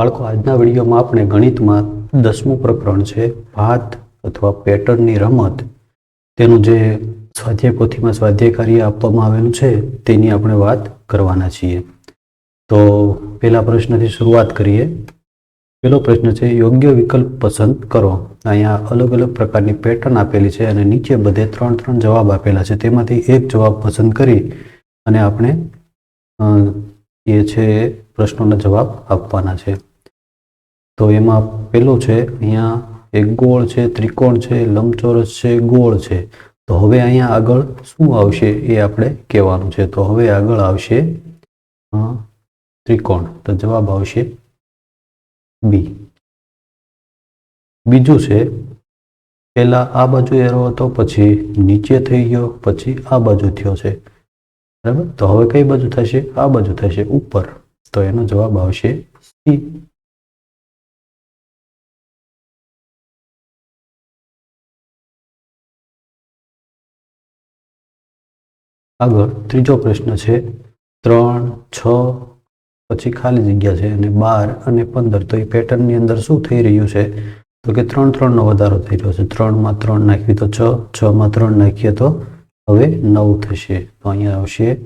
બાળકો, આજના વિડીયોમાં આપણે ગણિતમાં દસમું પ્રકરણ છે, ભાત અથવા પેટર્નની રમત. તેનું જે સ્વાધ્યાય પોથીમાં સ્વાધ્યાય કાર્ય આપવામાં આવેલું છે, તેની આપણે વાત કરવાના છીએ. તો પહેલા પ્રશ્નથી શરૂઆત કરીએ. પહેલો પ્રશ્ન છે, યોગ્ય વિકલ્પ પસંદ કરો. અહીંયા અલગ અલગ પ્રકારની પેટર્ન આપેલી છે અને નીચે બધે ત્રણ ત્રણ જવાબ આપેલા છે. તેમાંથી એક જવાબ પસંદ કરી અને આપણે એ છે પ્રશ્નોના જવાબ આપવાના છે. તો એમાં પેલું છે, અહીંયા એક ગોળ છે, ત્રિકોણ છે, લંબચોરસ છે, ગોળ છે. તો હવે અહીંયા આગળ શું આવશે એ આપણે કહેવાનું છે. તો હવે આગળ આવશે ત્રિકોણ. તો જવાબ આવશે બી બીજું છે, પહેલા આ બાજુ એરો હતો, પછી નીચે થઈ ગયો, પછી આ બાજુ થયો છે. બરાબર? તો હવે કઈ બાજુ થશે? આ બાજુ થશે, ઉપર. તો એનો જવાબ આવશે સી આગળ ત્રીજો પ્રશ્ન છે, ત્રણ, છ, પછી ખાલી જગ્યા છે અને બાર અને પંદર. તો એ પેટર્નની અંદર શું થઈ રહ્યું છે? તો કે ત્રણ ત્રણનો વધારો થઈ રહ્યો છે. ત્રણમાં ત્રણ નાખીએ તો છ, છમાં ત્રણ નાખીએ તો હવે નવ થશે. તો અહીંયા આવશે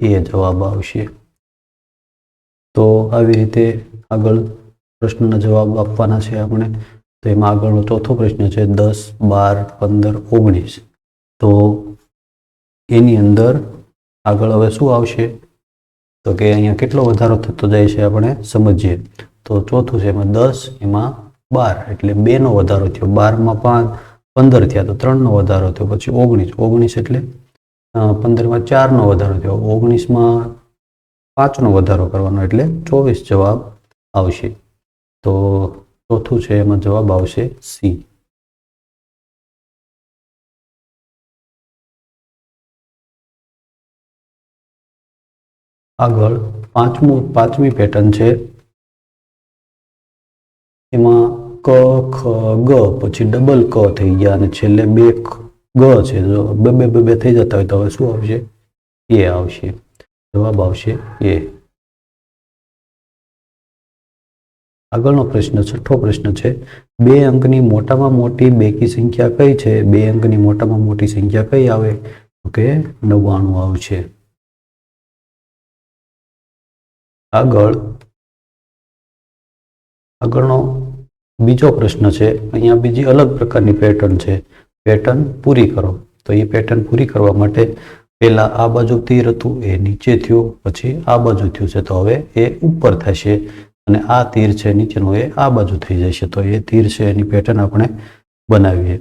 એ જવાબ આવશે. તો આવી રીતે આગળ પ્રશ્નના જવાબ આપવાના છે આપણે. તો એમાં આગળનો ચોથો પ્રશ્ન છે, દસ, બાર, પંદર, ઓગણીસ. તો એની અંદર આગળ હવે શું આવશે? તો કે અહીંયા કેટલો વધારો થતો જાય છે આપણે સમજીએ. તો ચોથું છે એમાં દસ, એમાં બાર, એટલે બેનો વધારો થયો. બારમાં પાંચ, પંદર થયા તો ત્રણનો વધારો થયો. પછી ઓગણીસ ઓગણીસ એટલે પંદરમાં ચારનો વધારો થયો. ઓગણીસમાં પાંચનો વધારો કરવાનો એટલે ચોવીસ જવાબ આવશે. તો ચોથું છે એમાં જવાબ આવશે સી. આગળ પાંચમું, પાંચમી પેટર્ન છે. એમાં ક, ખ, ગ, પછી ડબલ ક થઈ ગયા અને છેલ્લે બે ગ છે. જો બે બે બે બે થઈ જતા હોય તો હવે શું આવશે? એ આવશે. જવાબ આવશે એ. આગળનો પ્રશ્ન, છઠ્ઠો પ્રશ્ન છે. બે અંકની મોટામાં મોટી બેકી સંખ્યા કઈ છે? બે અંકની મોટામાં મોટી સંખ્યા કઈ આવે? તો કે નવ્વાણું આવશે. આગળ, આગળનો બીજો પ્રશ્ન છે. અહીંયા બીજી અલગ પ્રકારની પેટર્ન છે. પેટર્ન પૂરી કરો. તો એ પેટર્ન પૂરી કરવા માટે પહેલા આ બાજુ તીર હતું, એ નીચે થયું, પછી આ બાજુ થયું છે. તો હવે એ ઉપર થશે અને આ તીર છે, નીચેનું એ આ બાજુ થઈ જશે. તો એ તીર છે, એની પેટર્ન આપણે બનાવીએ.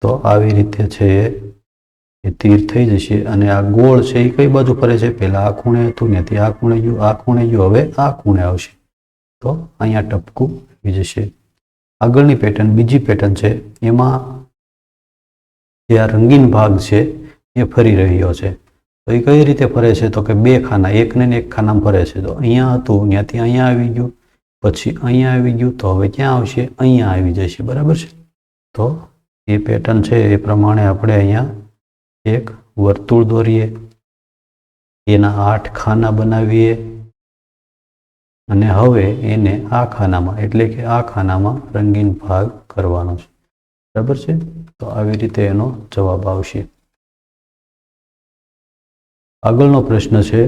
તો આવી રીતે છે. એ તીર થઈ જશે અને આ ગોળ છે એ કઈ બાજુ ફરે છે? પહેલાં આ ખૂણે હતું ત્યાંથી આ ખૂણે ગયું, આ ખૂણે ગયું, હવે આ ખૂણે આવશે. તો અહીંયા ટપકું આવી જશે. આગળની પેટર્ન બીજી પેટર્ન છે, એમાં જે આ રંગીન ભાગ છે એ ફરી રહ્યો છે. તો એ કઈ રીતે ફરે છે? તો કે બે ખાના, એકને ને એક ખાનામાં ફરે છે. તો અહીંયા હતું, ત્યાંથી અહીંયા આવી ગયું, પછી અહીંયા આવી ગયું, તો હવે ક્યાં આવશે? અહીંયા આવી જશે. બરાબર છે? તો એ પેટર્ન છે એ પ્રમાણે આપણે અહીંયા એક વર્તુળ દોરીએ, એના આઠ ખાના બનાવીએ અને હવે એને આ ખાનામાં, એટલે કે આ ખાનામાં રંગીન ભાગ કરવાનો છે. બરાબર છે? તો આવી રીતે એનો જવાબ આવશે. આગળનો પ્રશ્ન છે,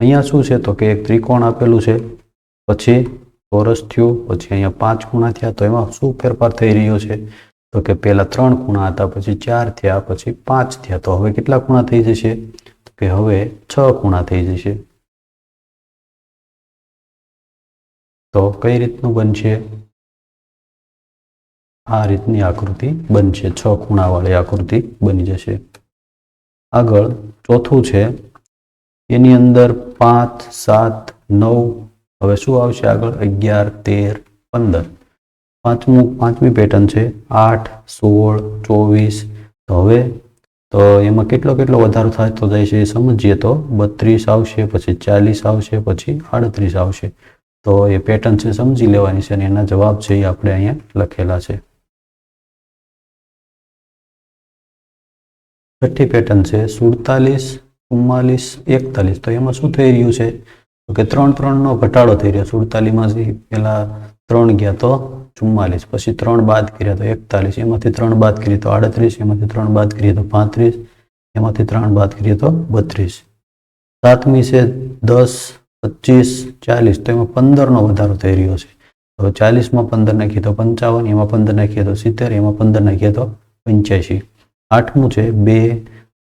અહીંયા શું છે? તો કે એક ત્રિકોણ આપેલું છે, પછી ચોરસ થયું, પછી અહીંયા પાંચ ખૂણા થયા, તો એમાં શું ફેરફાર થઈ રહ્યો છે? તો કે પહેલા ત્રણ ખૂણા હતા, પછી ચાર થયા, પછી પાંચ થયા. તો હવે કેટલા ખૂણા થઈ જશે? તો કે હવે છ ખૂણા થઈ જશે. તો કઈ રીતનું બનશે? આ રીતની આકૃતિ બનશે. છ ખૂણાવાળી આકૃતિ બની જશે. આગળ ચોથું છે, એની અંદર પાંચ, સાત, નવ. હવે શું આવશે આગળ? અગિયાર, તેર, પંદર. પાંચમું, પાંચમી પેટર્ન છે. આઠ, સોળ, ચોવીસ. તો હવે, તો એમાં કેટલો કેટલો વધારો થતો જાય છે એ સમજીએ તો બત્રીસ આવશે, પછી ચાલીસ આવશે, પછી આડત્રીસ આવશે. તો એ પેટર્ન છે સમજી લેવાની છે અને એના જવાબ છે એ આપણે અહીંયા લખેલા છે. છઠ્ઠી પેટર્ન છે સુડતાલીસ, ચુમ્માલીસ, એકતાલીસ. તો એમાં શું થઈ રહ્યું છે? કે ત્રણ ત્રણનો ઘટાડો થઈ રહ્યો. સુડતાલીસમાંથી પહેલાં ત્રણ ગયા તો ચુમ્માલીસ, પછી ત્રણ બાદ કર્યા તો એકતાલીસ, એમાંથી ત્રણ બાદ કરીએ તો આડત્રીસ, એમાંથી ત્રણ બાદ કરીએ તો પાંત્રીસ, એમાંથી ત્રણ બાદ કરીએ તો બત્રીસ. સાતમી છે દસ, પચીસ, ચાલીસ, તો એમાં પંદરનો વધારો થઈ રહ્યો છે. તો ચાલીસમાં પંદર નાખીએ તો પંચાવન, એમાં પંદર નાખીએ તો સિત્તેર, એમાં પંદર નાખીએ તો પંચ્યાસી. આઠમું છે બે,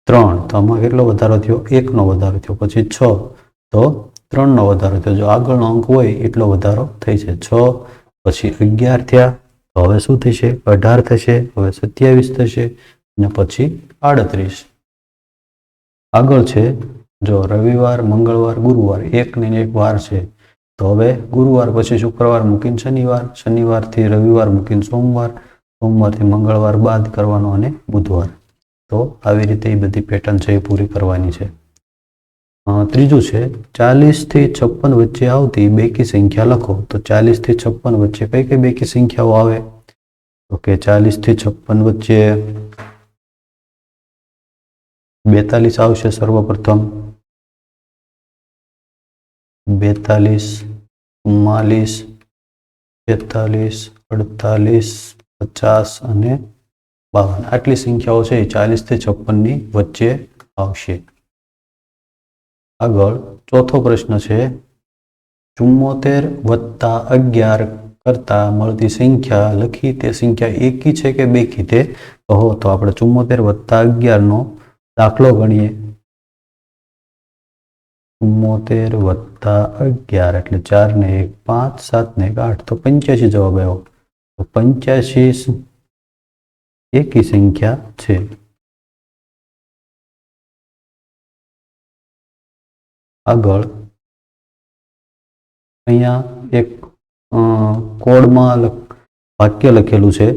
ત્રણ, તો આમાં કેટલો વધારો થયો? એકનો વધારો થયો. પછી છ, તો ત્રણનો વધારો થયો. જો આગળનો અંક હોય એટલો વધારો થઈ છે. છ પછી અગિયાર થયા હવે શું થશે? અઢાર થશે, હવે સત્યાવીસ થશે, અને પછી આડત્રીસ. આગળ છે, જો રવિવાર, મંગળવાર, ગુરુવાર એક ને એક વાર છે, તો હવે ગુરુવાર પછી શુક્રવાર મૂકીને શનિવાર, શનિવારથી રવિવાર મૂકીને સોમવાર, સોમવારથી મંગળવાર બાદ કરવાનો અને બુધવાર. તો આવી રીતે એ બધી પેટર્ન છે એ પૂરી કરવાની છે. ત્રીજું છે, ચાલીસથી છપ્પન વચ્ચે આવતી બેકી સંખ્યા લખો. તો ચાલીસથી છપ્પન વચ્ચે કઈ કઈ બેકી સંખ્યાઓ આવે? તો કે ચાલીસથી છપ્પન વચ્ચે બેતાલીસ આવશે સર્વપ્રથમ. બેતાલીસ, ચુમ્માલીસ તેતાલીસ અડતાલીસ, પચાસ અને બાવન. આટલી સંખ્યાઓ છે એ ચાલીસથી છપ્પનની વચ્ચે આવશે. આગળ ચોથો પ્રશ્ન છે, ચુમ્મોતેર વત્તા અગિયાર કરતા મળતી સંખ્યા લખી તે સંખ્યા એકી છે કે બેકી તે? કહો, તો આપણે ચુમ્મોતેર વત્તા અગિયારનો દાખલો ગણીએ. ચુમ્મોતેર વત્તા અગિયાર એટલે ચાર ને એક, પાંચ, સાત ને એક, આઠ. તો પંચ્યાસી જવાબ આવ્યો. તો પંચ્યાસી એકી સંખ્યા છે. આગળ. અહીંયા એક કોડમાં વાક્ય લખેલું છે.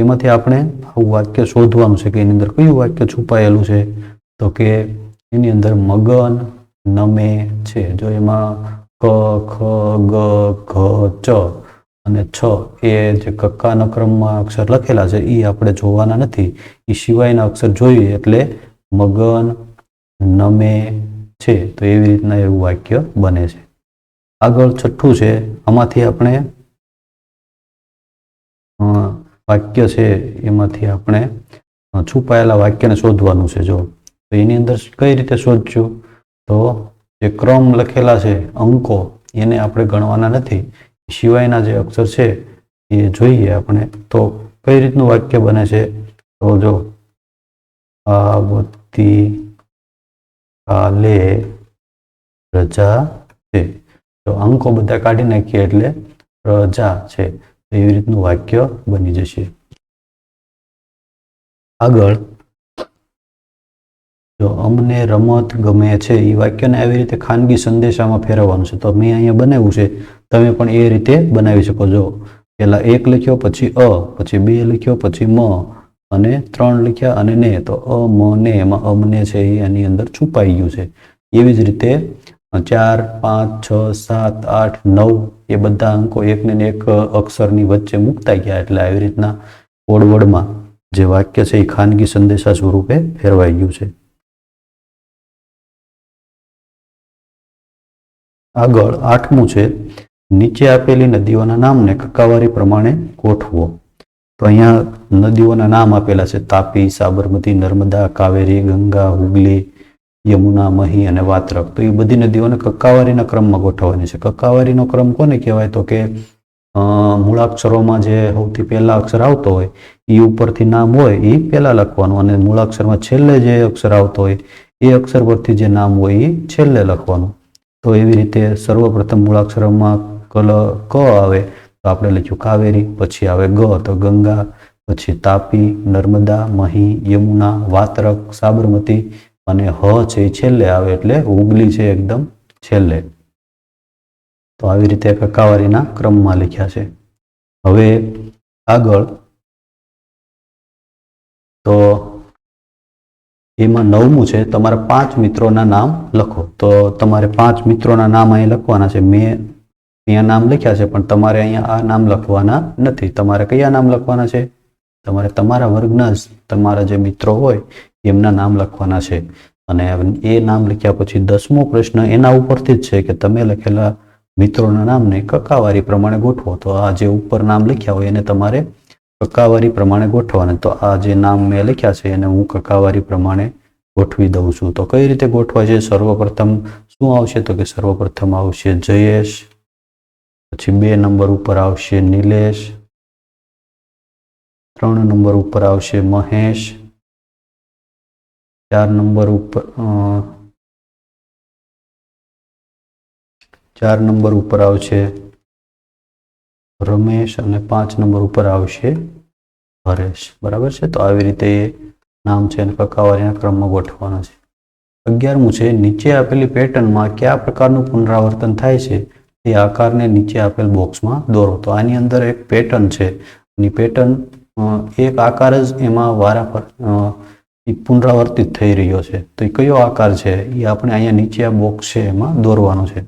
એમાંથી આપણે આવું વાક્ય શોધવાનું છે કે એની અંદર કયું વાક્ય છુપાયેલું છે. તો કે એની અંદર મગન નમે છે. જો એમાં ક, ખ, ગ, ઘ, ચ અને છ એ જે કક્કાના ક્રમમાં અક્ષર લખેલા છે એ આપણે જોવાના નથી. એ સિવાયના અક્ષર જોઈએ એટલે મગન નમે છે, તો એવી રીતના એવું વાક્ય બને છે. આગળ છઠ્ઠું છે, આમાંથી આપણે વાક્ય છે, એમાંથી આપણે છુપાયેલા વાક્યને શોધવાનું છે. જો, તો એની અંદર કઈ રીતે શોધશું? તો જે ક્રમ લખેલા છે, અંકો, એને આપણે ગણવાના નથી. સિવાયના જે અક્ષર છે, એ જોઈએ આપણે. તો કઈ રીતનું વાક્ય બને છે? તો જો આવતી કાલે રજા છે. તો અંકો બધા કાઢી નાખીએ એટલે રજા છે. એવી રીતનું વાક્ય બની જશે. આગળ, જો અમને રમત ગમે છે, એ વાક્યને આવી રીતે ખાનગી સંદેશામાં ફેરવવાનું છે, તો મેં અહીંયા બનાવ્યું છે. તમે પણ એ રીતે બનાવી શકો. જો પહેલાં એક લખ્યો, પછી અ, પછી બે લખ્યો, પછી મ અને ત્રણ લખ્યા અને ને, તો અ, મ, ને, એમાં અમને છે એ એની અંદર છુપાઈ ગયું છે. એવી જ રીતે ચાર, પાંચ, છ, સાત, આઠ, નવ એ બધા અંકો એકને એક અક્ષરની વચ્ચે મૂકતા ગયા એટલે આવી રીતના ઓડવડમાં જે વાક્ય છે એ ખાનગી સંદેશા સ્વરૂપે ફેરવાઈ ગયું છે. આગળ આઠમું છે, નીચે આપેલી નદીઓના નામને કક્કાવારી પ્રમાણે ગોઠવો. તો અહીંયા નદીઓના નામ આપેલા છે. તાપી, સાબરમતી, નર્મદા, કાવેરી, ગંગા, હુગલી, યમુના, મહી અને વાત્રક. તો એ બધી નદીઓને કક્કાવારીના ક્રમમાં ગોઠવવાની છે. કક્કાવારીનો ક્રમ કોને કહેવાય? તો કે મૂળાક્ષરોમાં જે સૌથી પહેલા અક્ષર આવતો હોય એ ઉપરથી નામ હોય એ પહેલા લખવાનું. અને મૂળાક્ષરમાં છેલ્લે જે અક્ષર આવતો હોય, એ અક્ષર પરથી જે નામ હોય એ છેલ્લે લખવાનું. તો એવી રીતે સર્વપ્રથમ મૂળાક્ષરમાં કલ, ક આવે. તો આપણે લખ્યું કાવેરી, પછી આવે ગ તો ગંગા, પછી તાપી, નર્મદા, મહી, યમુના, વાતરક, સાબરમતી અને હ છે છેલ્લે આવે એટલે ઉગલી છે એકદમ છેલ્લે. તો આવી રીતે કકાવારીના ક્રમમાં લખ્યા છે. હવે આગળ તો એમાં નવમું છે, તમારા પાંચ મિત્રોના નામ લખો. તો તમારે પાંચ મિત્રોના નામ અહીં લખવાના છે. મેં અહીંયા નામ લખ્યા છે, પણ તમારે અહીંયા આ નામ લખવાના નથી. તમારે કયા નામ લખવાના છે? તમારે તમારા વર્ગના તમારા જે મિત્રો હોય, એમના નામ લખવાના છે. અને એ નામ લખ્યા પછી દસમો પ્રશ્ન એના ઉપરથી જ છે કે તમે લખેલા મિત્રોના નામને કકાવારી પ્રમાણે ગોઠવો. તો આ જે ઉપર નામ લખ્યા હોય એને તમારે કકાવારી પ્રમાણે ગોઠવવાના. તો આ જે નામ મેં લખ્યા છે એને હું કકાવારી પ્રમાણે ગોઠવી દઉં છું. તો કઈ રીતે ગોઠવાય છે? સર્વપ્રથમ શું આવશે? તો કે સર્વપ્રથમ આવશે જયેશ. પછી બે નંબર ઉપર આવશે નિલેશ, ત્રણ નંબર ઉપર આવશે મહેશ, ચાર નંબર ઉપર ચાર નંબર ઉપર આવશે રમેશ અને પાંચ નંબર ઉપર આવશે હરેશ. બરાબર છે? તો આવી રીતે નામ છે અને કકાવારીના ક્રમમાં ગોઠવવાના છે. અગિયારમું છે, નીચે આપેલી પેટર્નમાં કયા પ્રકારનું પુનરાવર્તન થાય છે? તે આકારને નીચે આપેલ બોક્સમાં દોરો. તો આની અંદર એક પેટર્ન છે. અને પેટર્ન એક આકાર જ એમાં વારાફર પુનરાવર્તિત થઈ રહ્યો છે. તો એ કયો આકાર છે? એ આપણે અહીંયા નીચે આ બોક્સ છે એમાં દોરવાનો છે.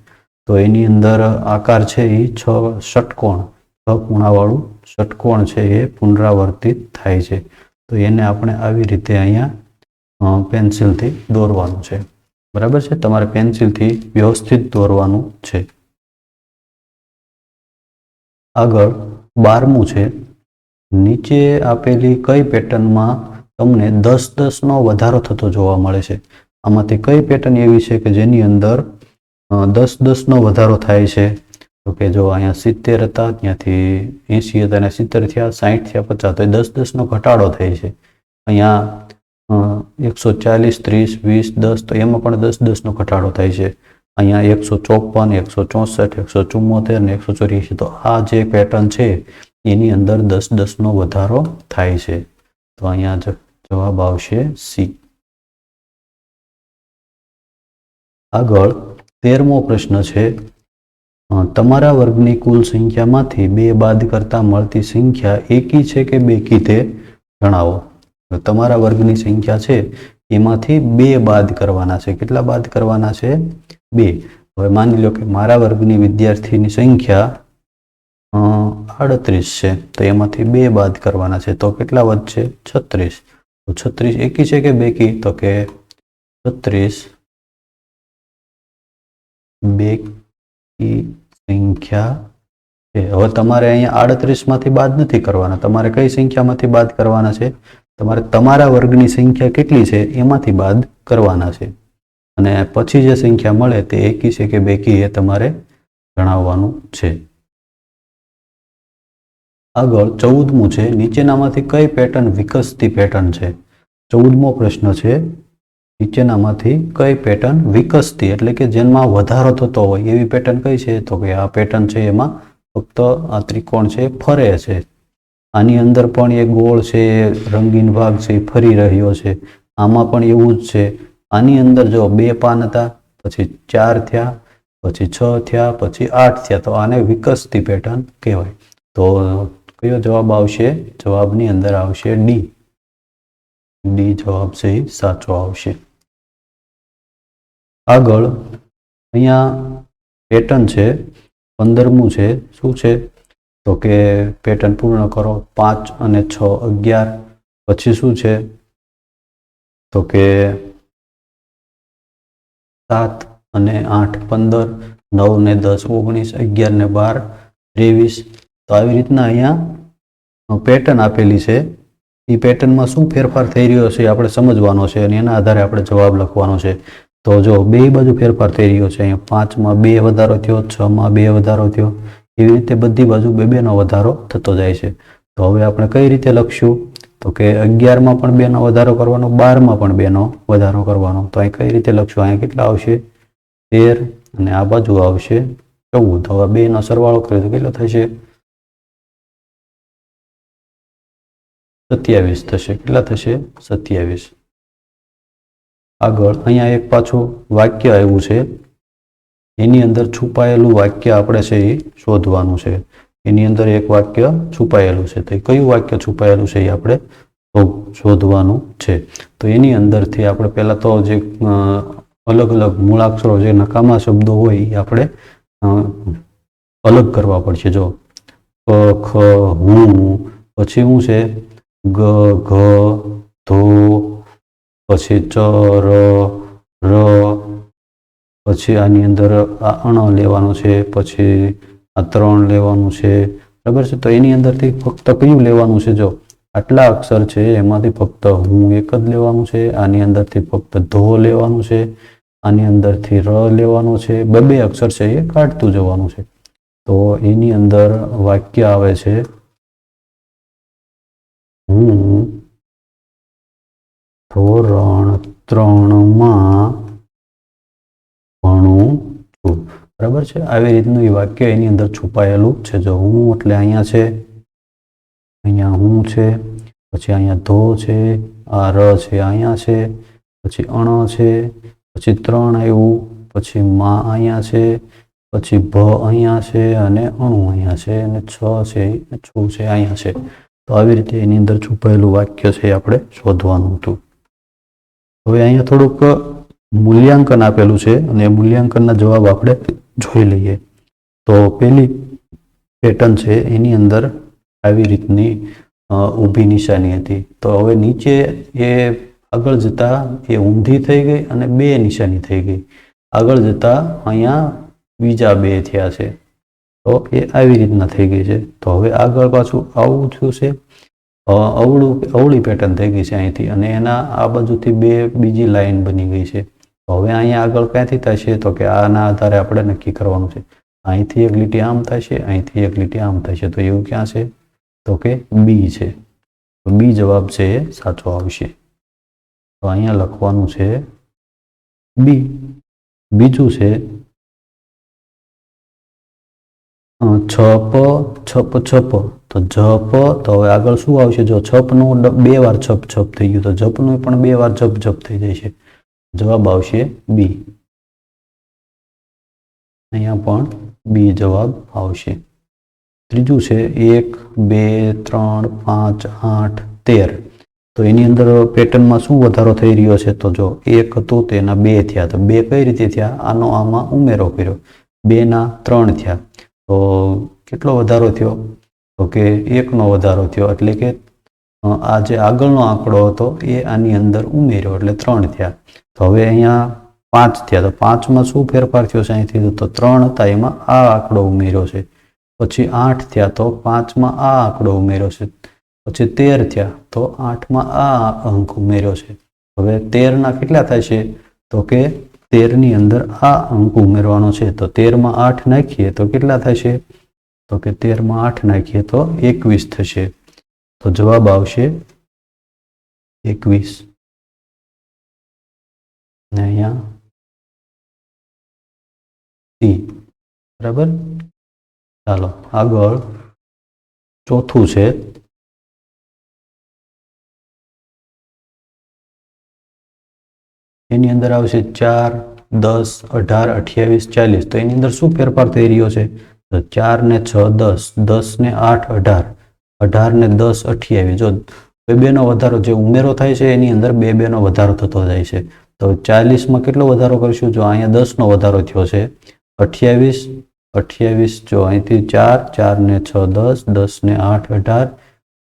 તો એની અંદર આકાર છે એ છ ષટકોણ. છ ખૂણાવાળું ષટકોણ છે એ પુનરાવર્તિત થાય છે. તો એને આપણે આવી રીતે અહીંયા પેન્સિલથી દોરવાનું છે. બરાબર છે? તમારે પેન્સિલથી વ્યવસ્થિત દોરવાનું છે. આગળ બારમું છે. નીચે આપેલી કઈ પેટર્નમાં તમને દસ દસનો વધારો થતો જોવા મળે છે. આમાંથી કઈ પેટર્ન એવી છે કે જેની અંદર દસ દસનો વધારો થાય છે. તો કે જો અહીંયા સિત્તેર હતા, ત્યાંથી એંસી હતા અને સિત્તેર થયા સાહીઠ થયા, પચાસ, તો દસ દસનો ઘટાડો થાય છે. અહીંયા એકસો ચાલીસ, ત્રીસ, વીસ, દસ, તો એમાં પણ દસ દસનો ઘટાડો થાય છે. અહીંયા એકસો ચોપન, એકસો ચોસઠ, એકસો ચુમ્મોતેર ને એકસો ચોર્યાસી. તો આ જે પેટર્ન છે, એની અંદર દસ દસનો વધારો થાય છે. તો અહીંયા જવાબ આવશે સી. આગળ તેરમો પ્રશ્ન છે તમારા વર્ગની કુલ સંખ્યામાંથી બે બાદ કરતા મળતી સંખ્યા એકી છે કે બેકી તે જણાવો. તમારા વર્ગની સંખ્યા છે, એમાંથી બે બાદ કરવાના છે. કેટલા બાદ કરવાના છે? બે. હવે માની લો કે મારા વર્ગની વિદ્યાર્થીની સંખ્યા આડત્રીસ છે. તો એમાંથી બે બાદ કરવાના છે તો કેટલા વધશે? છત્રીસ. તો છત્રીસ એકી છે કે બેકી? તો કે છત્રીસ બેકી સંખ્યા છે. હવે તમારે અહીંયા આડત્રીસમાંથી બાદ નથી કરવાના. તમારે કઈ સંખ્યામાંથી બાદ કરવાના છે? તમારે તમારા વર્ગની સંખ્યા કેટલી છે? એમાંથી બાદ કરવાના છે. અને પછી જે સંખ્યા મળે તે એકી છે કે બેકી એ તમારે જણાવવાનું છે. આગળ ચૌદમું છે, નીચેનામાંથી કઈ પેટર્ન વિકસતી પેટર્ન છે? ચૌદમો પ્રશ્ન છે, નીચેનામાંથી કઈ પેટર્ન વિકસતી? એટલે કે જેમાં વધારો થતો હોય, એવી પેટર્ન કઈ છે? તો કે આ પેટર્ન છે એમાં ફક્ત આ ત્રિકોણ છે, ફરે છે. આની અંદર પણ એ ગોળ છે, રંગીન ભાગ છે, ફરી રહ્યો છે. આમાં પણ એવું જ છે. આની અંદર જો બે પાન હતા, પછી ચાર થયા, પછી છ થયા, પછી આઠ થયા, તો આને વિકસતી પેટર્ન કહેવાય. તો કયો જવાબ આવશે? જવાબની અંદર આવશે ડી ડી જવાબ છે, સાચો આવશે. આગળ અહીંયા પેટર્ન છે, પંદરમું છે, શું છે? તો કે પેટર્ન પૂર્ણ કરો, પાંચ અને છ અગિયાર, પછી શું છે? તો કે સાત અને આઠ પંદર, નવ ને દસ, ઓગણીસ, અગિયાર ને બાર, ત્રેવીસ. તો આવી રીતના અહીંયા પેટર્ન આપેલી છે. એ પેટર્નમાં શું ફેરફાર થઈ રહ્યો છે આપણે સમજવાનો છે અને એના આધારે આપણે જવાબ લખવાનો છે. તો જો બે બાજુ ફેરફાર થઈ રહ્યો છે, અહીંયા પાંચમાં બે વધારો થયો, છમાં બે વધારો થયો. એવી રીતે બધી બાજુ બે બેનો વધારો થતો જાય છે. તો હવે આપણે કઈ રીતે લખશું? તો કે અગિયારમાં પણ બેનો વધારો કરવાનો, બારમાં પણ બેનો વધારો કરવાનો. તો અહીં કઈ રીતે લખશું? અહીંયા કેટલા આવશે? તેર અને આ બાજુ આવશે ચૌદ. હવે બેનો સરવાળો કરીએ તો કેટલો થશે? સત્યાવીસ થશે. કેટલા થશે? સત્યાવીસ. આગળ અહીંયા એક પાછું વાક્ય આવ્યું છે. એની અંદર છુપાયેલું વાક્ય આપણે છે એ શોધવાનું છે. એની અંદર એક વાક્ય છુપાયેલું છે. તો કયું વાક્ય છુપાયેલું છે એ આપણે શોધવાનું છે. તો એની અંદરથી આપણે પહેલાં તો જે અલગ અલગ મૂળાક્ષરો જે નકામા શબ્દો હોય એ આપણે અલગ કરવા પડશે. જો ક ખ, હું, પછી શું છે? ગ, ઘ, ધો, પછી ચ, ર પછી આની અંદર આ અણ લેવાનો છે, પછી આ ત્રણ લેવાનું છે. બરાબર છે? તો એની અંદરથી ફક્ત કયું લેવાનું છે? જો આટલા અક્ષર છે, એમાંથી ફક્ત હું એક જ લેવાનું છે, આની અંદરથી ફક્ત ધો લેવાનું છે, આની અંદરથી ર લેવાનો છે, બે બે અક્ષર છે, એ કાઢતું જવાનું છે. તો એની અંદર વાક્ય આવે છે, હું ધોરણ ત્રણમાં ભણું બરાબર છે? આવી રીતનું એ વાક્ય એની અંદર છુપાયેલું છે. જો હું એટલે અહીંયા છે, અહીંયા હું છે, પછી અહીંયા ધો છે, આ ર છે, અહીંયા છે, પછી અણ છે, પછી ત્રણ આવ્યું, પછી માં અહીંયા છે, પછી ભ અહીંયા છે અને અણુ અહીંયા છે અને છ છે, છું છે, અહીંયા છે. તો આવી રીતે એની અંદર છુપાયેલું વાક્ય છે આપણે શોધવાનું હતું. હવે અહીંયા થોડુંક મૂલ્યાંકન આપેલું છે અને મૂલ્યાંકનના જવાબ આપણે જોઈ લઈએ. તો પેલી પેટર્ન છે, એની અંદર આવી રીતની ઊભી નિશાની હતી. તો હવે નીચે એ આગળ જતાં એ ઊંધી થઈ ગઈ અને બે નિશાની થઈ ગઈ. આગળ જતાં અહીંયા બીજા બે થયા છે. તો એ આવી રીતના થઈ ગઈ છે. તો હવે આગળ પાછું આવું થયું છે. અવળું, અવળી પેટર્ન થઈ ગઈ છે અહીંથી અને એના આ બાજુથી બે બીજી લાઈન બની ગઈ છે. હવે અહીંયા આગળ ક્યાંથી થશે? તો કે આના આધારે આપણે નક્કી કરવાનું છે. અહીંથી એક લીટી આમ થશે, અહીંથી એક લીટી આમ થશે. તો એવું ક્યાં છે? તો કે બી છે. બી જવાબ છે એ સાચો આવશે. તો અહીંયા લખવાનું છે બી બીજું છે છપ છપ છપ. તો જપ, તો હવે આગળ શું આવશે? જો છપનું બે વાર છપ છપ થઈ ગયું, તો જપનું પણ બે વાર જપ જપ થઈ જાય છે જવાબ આવશે બી અહીંયા પણ બી જવાબ આવશે. ત્રીજું છે એક, બે, ત્રણ, પાંચ, આઠ, તેર. તો એની અંદર પેટર્નમાં શું વધારો થઈ રહ્યો છે? તો જો એક હતું તેના બે થયા. તો બે કઈ રીતે થયા? આનો આમાં ઉમેરો કર્યો. બેના ત્રણ થયા. તો કેટલો વધારો થયો? તો કે એકનો વધારો થયો. એટલે કે આ જે આગળનો આંકડો હતો, એ આની અંદર ઉમેર્યો એટલે ત્રણ થયા. તો હવે અહીંયા પાંચ થયા. તો પાંચમાં શું ફેરફાર થયો છે અહીંથી? તો ત્રણ હતા. એમાં આ આંકડો ઉમેર્યો છે. પછી આઠ થયા. તો પાંચમાં આ આંકડો ઉમેર્યો છે. પછી તેર થયા. તો આઠમાં આ અંક ઉમેર્યો છે. હવે તેરના કેટલા થાય છે? તો કે તેરની અંદર આ અંક ઉમેરવાનો છે. તો તેરમાં આઠ નાખીએ તો કેટલા થશે તો કે તેરમાં આઠ નાખીએ તો એકવીસ થશે. તો જવાબ આવશે એકવીસ. ને અહીંયા સી. બરાબર? ચાલો, આગળ ચોથું છે. એની અંદર આવશે ચાર, દસ, અઢાર, અઠ્યાવીસ, ચાલીસ. તો એની અંદર શું ફેરફાર થઈ રહ્યો છે? તો ચાર ને છ, દસ. દસ ને આઠ, અઢાર. અઢાર ને દસ અઠ્યાવીસ. જો બે બેનો વધારો જે ઉમેરો થાય છે, એની અંદર બે બેનો વધારો થતો જાય છે. તો ચાલીસમાં કેટલો વધારો કરીશું? જો અહીંયા દસનો વધારો થયો છે, અઠ્યાવીસ અઠ્યાવીસ, જો અહીંથી ચાર ચાર ને છ, દસ દસ ને આઠ, અઢાર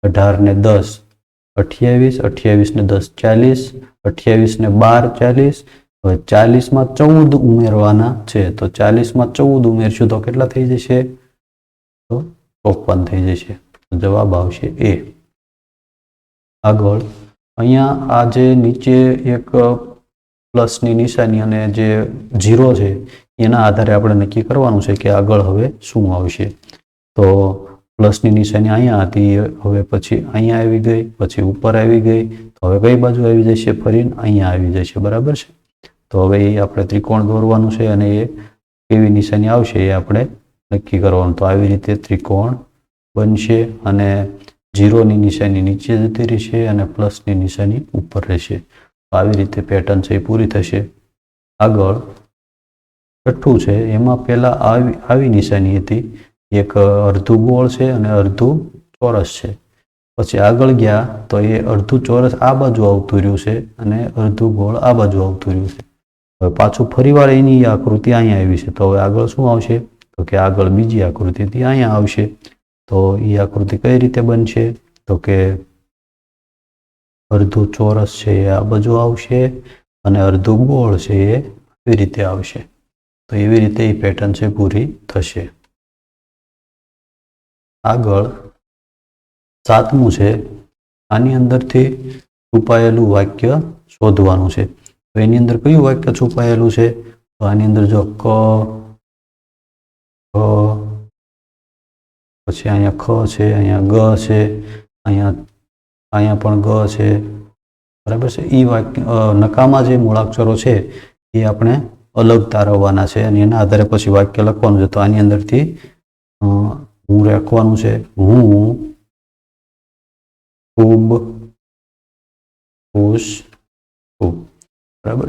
અઢાર ને દસ, અઠ્યાવીસ અઠ્યાવીસ ને દસ, ચાલીસ અઠ્યાવીસ ને બાર, ચાલીસ. હવે ચાલીસમાં ચૌદ ઉમેરવાના છે, તો ચાલીસમાં ચૌદ ઉમેરશું તો કેટલા થઈ જશે? તો ચોપન થઈ જશે. જવાબ આવશે એ. આગળ, અહીંયા આ જે નીચે એક પ્લસની નિશાની અને જે ઝીરો છે, એના આધારે આપણે નક્કી કરવાનું છે કે આગળ હવે શું આવશે. તો પ્લસની નિશાની અહીંયા હતી હવે પછી અહીંયા આવી ગઈ, પછી ઉપર આવી ગઈ, તો હવે કઈ બાજુ આવી જશે? ફરીને અહીંયા આવી જશે, બરાબર છે? તો હવે એ આપણે ત્રિકોણ દોરવાનું છે અને એ કેવી નિશાની આવશે એ આપણે નક્કી કરવાનું. તો આવી રીતે ત્રિકોણ બનશે અને ઝીરોની નિશાની નીચે જતી રહેશે અને પ્લસની નિશાની ઉપર રહેશે. આવી રીતે પેટર્ન છે એ પૂરી થશે. આગળ છઠ્ઠું છે, એમાં પહેલાં આવી આવી નિશાની હતી. એક અડધું ગોળ છે અને અડધું ચોરસ છે. પછી આગળ ગયા તો એ અડધું ચોરસ આ બાજુ આવતું રહ્યું છે અને અડધું ગોળ આ બાજુ આવતું રહ્યું છે. હવે પાછું ફરીવાર એની આકૃતિ અહીંયા આવી છે. તો હવે આગળ શું આવશે? તો કે આગળ બીજી આકૃતિથી અહીંયા આવશે. તો એ આકૃતિ કઈ રીતે બનશે? તો કે અડધું ચોરસ છે એ આ બાજુ આવશે અને અડધું ગોળ છે એ આવી રીતે આવશે. તો એવી રીતે એ પેટર્ન છે પૂરી થશે. આગળ સાતમું છે. આની અંદરથી છુપાયેલું વાક્ય શોધવાનું છે. તો એની અંદર કયું વાક્ય છુપાયેલું છે? તો આની અંદર જો ક પછી અહીંયા ખ છે, અહીંયા ગ છે, અહીંયા અહીંયા પણ ગ છે. બરાબર છે? એ વાક્ય નકામા જે મૂળાક્ષરો છે, એ આપણે અલગ તારવવાના છે અને એના આધારે પછી વાક્ય લખવાનું છે. તો આની અંદરથી હું રાખવાનું છે. હું ખૂબ ખુશ ખૂબ બરાબર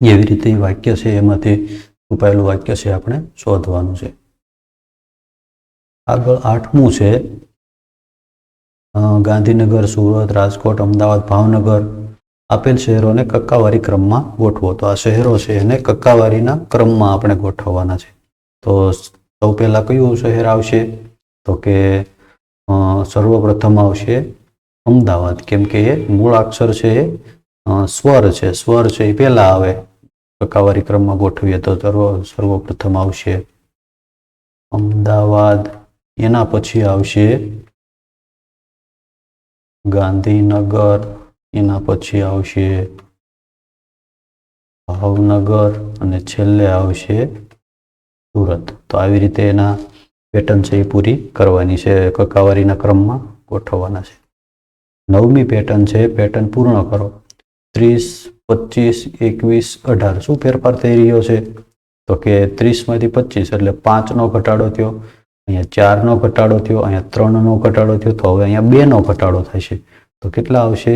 એવી રીતે વાક્ય છે, એમાંથી છુપાયેલું વાક્ય છે આપણે શોધવાનું છે. આગળ આઠમું છે ગાંધીનગર, સુરત, રાજકોટ, અમદાવાદ, ભાવનગર આપેલ શહેરોને કક્કાવારી ક્રમમાં ગોઠવો. તો આ શહેરો છે એને કક્કાવારીના ક્રમમાં આપણે ગોઠવવાના છે. તો સૌ પહેલાં કયું શહેર આવશે? તો કે સર્વપ્રથમ આવશે અમદાવાદ. કેમ કે એ મૂળ અક્ષર છે એ સ્વર છે. સ્વર છે એ પહેલાં આવે. કક્કાવારી ક્રમમાં ગોઠવીએ તો સર્વ, સર્વપ્રથમ આવશે અમદાવાદ. એના પછી આવશે ગાંધીનગર, એના પછી આવશે ભાવનગર અને છેલ્લે આવશે સુરત. તો આવી રીતે એના પેટર્ન છે એ પૂરી કરવાની છે, કકાવારીના ક્રમમાં ગોઠવવાના છે. નવમી પેટર્ન છે, પેટર્ન પૂર્ણ કરો. ત્રીસ, પચીસ, એકવીસ, અઢાર. શું ફેરફાર થઈ રહ્યો છે? તો કે ત્રીસમાંથી પચીસ, એટલે પાંચનો ઘટાડો થયો. અહીંયા ચારનો ઘટાડો થયો, અહીંયા ત્રણનો ઘટાડો થયો, તો હવે અહીંયા બેનો ઘટાડો થશે. તો કેટલા આવશે?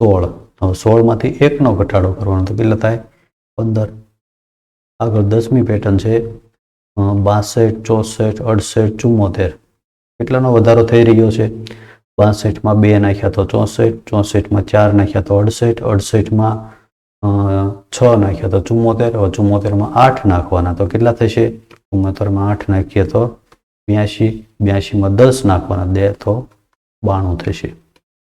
સોળ. સોળમાંથી એકનો ઘટાડો કરવાનો. તો કેટલા થાય? પંદર. આગળ દસમી પેટર્ન છે. બાસઠ, ચોસઠ, અડસઠ ચુમ્મોતેર કેટલાનો વધારો થઈ રહ્યો છે? બાસઠમાં બે નાખ્યા તો ચોસઠ, ચોસઠમાં ચાર નાખ્યા તો અડસઠ, અડસઠમાં છ નાખ્યા તો ચુમ્મોતેર, હવે ચુમ્મોતેરમાં આઠ નાખવાના. તો કેટલા થશે? ચુમ્મોતેરમાં આઠ નાખીએ તો બ્યાસી, બ્યાસીમાં દસ નાખવાના, દે તો બાણું થશે.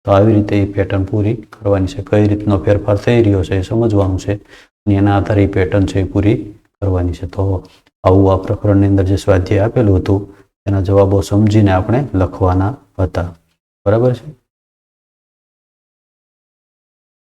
તો આવી રીતે એ પેટર્ન પૂરી કરવાની છે. કઈ રીતનો ફેરફાર થઈ રહ્યો છે એ સમજવાનું છે. અને એના આધારે એ પેટર્ન છે એ પૂરી કરવાની છે. તો આવું આ પ્રકરણની અંદર જે સ્વાધ્યાય આપેલું હતું, એના જવાબો સમજીને આપણે લખવાના હતા. બરાબર છે?